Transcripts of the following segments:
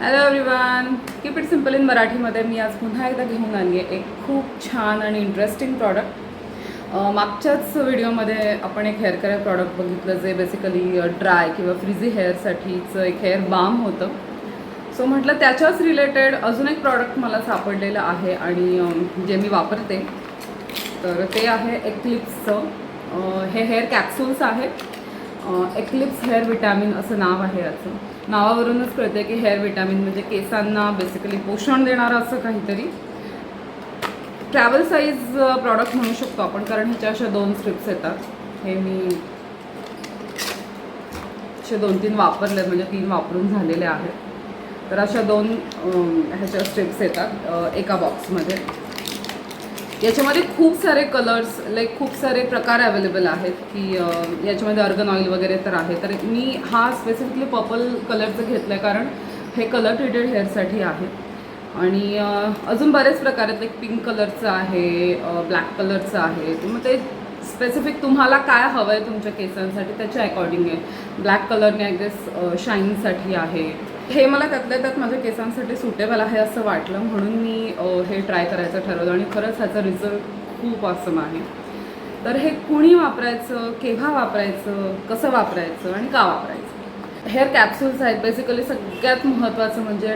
Hello everyone keep it simple in मराठीमध्ये मी आज पुन्हा एकदा घेऊन आली आहे एक खूप छान आणि इंटरेस्टिंग प्रॉडक्ट मागच्याच व्हिडिओमध्ये आपण एक हेअर केअर प्रॉडक्ट बघितलं जे बेसिकली ड्राय किंवा फ्रिझी हेअरसाठीचं एक हेअर बाम होतं. सो म्हटलं त्याच्याच रिलेटेड अजून एक प्रॉडक्ट मला सापडलेलं आहे आणि जे मी वापरते. तर ते आहे एक्लिप्सचं हे हेअर कॅप्सूल्स आहेत. एक्लिप्स हेअर विटॅमिन असं नाव आहे याचं. नावावरूनच कळते की हेअर विटॅमिन म्हणजे केसांना बेसिकली पोषण देणारं असं काहीतरी. ट्रॅव्हल साईज प्रॉडक्ट म्हणू शकतो आपण कारण ह्याच्या अशा दोन स्ट्रिप्स येतात. हे मी असे दोन तीन वापरले म्हणजे तीन वापरून झालेले आहेत. तर अशा दोन ह्याच्या स्ट्रिप्स येतात एका बॉक्समध्ये याच्यामध्ये खूप सारे कलर्स लाईक खूप सारे प्रकार अवेलेबल आहेत की याच्यामध्ये अर्गन ऑइल वगैरे तर आहे. तर मी हा स्पेसिफिकली पर्पल कलरचं घेतलं आहे कारण हे कलर ट्रीटेड हेअरसाठी आहे. आणि अजून बरेच प्रकार आहेत लाईक पिंक कलरचं आहे ब्लॅक कलरचं आहे. मग ते स्पेसिफिक तुम्हाला काय हवं आहे तुमच्या केसांसाठी त्याच्या अकॉर्डिंग आहे. ब्लॅक कलरने आय गेस शाईनसाठी आहे. हे मला त्यातल्या त्यात माझ्या केसांसाठी सुटेबल आहे असं वाटलं म्हणून मी हे ट्राय करायचं ठरवलं आणि खरंच ह्याचा रिझल्ट खूप असम आहे. तर हे कुणी वापरायचं केव्हा वापरायचं कसं वापरायचं आणि का वापरायचं? हेअर कॅप्सूल्स आहेत बेसिकली सगळ्यात महत्त्वाचं म्हणजे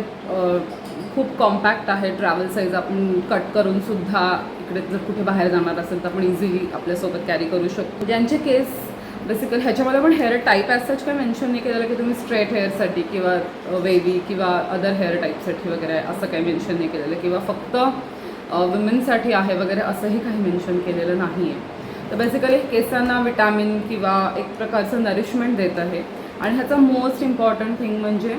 खूप कॉम्पॅक्ट आहे ट्रॅव्हल साईज आपण कट करून सुद्धा इकडे जर कुठे बाहेर जाणार असेल तर आपण इझिली आपल्यासोबत कॅरी करू शकतो. ज्यांचे केस बेसिकली ह्याच्यामध्ये पण हेअर टाईप ॲज सच काय मेन्शन नाही केलेलं की तुम्ही स्ट्रेट हेअरसाठी किंवा वेवी किंवा अदर हेअर टाईपसाठी वगैरे असं काही मेन्शन नाही केलेलं. किंवा फक्त वुमेनसाठी आहे वगैरे असंही काही मेन्शन केलेलं नाही आहे तर बेसिकली केसांना विटॅमिन किंवा एक प्रकारचं नरिशमेंट देत आहे. आणि ह्याचा मोस्ट इम्पॉर्टंट थिंग म्हणजे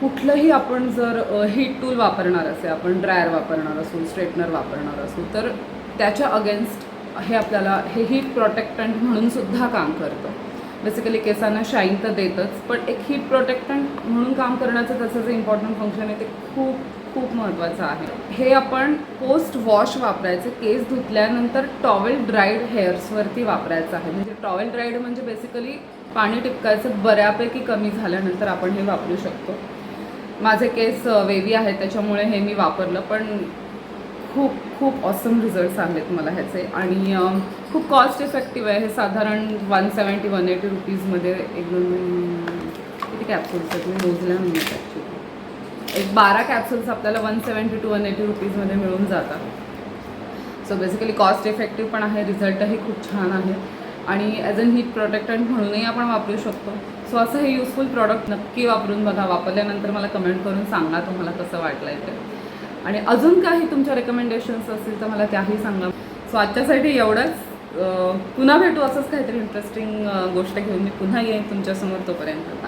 कुठलंही आपण जर हीट टूल वापरणार असेल आपण ड्रायर वापरणार असू स्ट्रेटनर वापरणार असू तर त्याच्या अगेन्स्ट हे आपल्याला हे हीट प्रोटेक्टंट म्हणून सुद्धा काम करतं. बेसिकली केसांना शाईन तर देतच पण एक हीट प्रोटेक्टंट म्हणून काम करण्याचं त्याचं जे इम्पॉर्टंट फंक्शन आहे ते खूप खूप महत्त्वाचं आहे. हे आपण पोस्ट वॉश वापरायचं केस धुतल्यानंतर टॉवेल ड्राईड हेअर्सवरती वापरायचं आहे. म्हणजे टॉवेल ड्राईड म्हणजे बेसिकली पाणी टिपकायचं बऱ्यापैकी कमी झाल्यानंतर आपण हे वापरू शकतो. माझे केस वेवी आहेत त्याच्यामुळे हे मी वापरलं पण खूप खूप ऑसम रिझल्ट्स आहेत मला ह्याचे. आणि खूप कॉस्ट इफेक्टिव्ह आहे. हे साधारण वन सेवन्टी वन एटी रुपीजमध्ये एक दोन किती कॅप्सूल्स आहेत? मी मोजल्या नाही आहेत ॲक्च्युली एक बारा कॅप्सूल्स आपल्याला one seventy two one eighty रुपीजमध्ये मिळून जातात. सो बेसिकली कॉस्ट इफेक्टिव्ह पण आहे रिझल्टही खूप छान आहे. आणि ॲज अन हीट प्रोटेक्टंट म्हणूनही आपण वापरू शकतो. सो असं हे युजफुल प्रॉडक्ट नक्की वापरून बघा. वापरल्यानंतर मला कमेंट करून सांगा तुम्हाला कसं वाटलं आहे ते. आणि अजून काही तुमच्या रेकमेंडेशन्स असतील तर मला त्याही सांगा. सो आजच्यासाठी एवढंच. पुन्हा भेटू असंच काहीतरी इंटरेस्टिंग गोष्ट घेऊन मी पुन्हा येईन तुमच्यासमोर तोपर्यंत.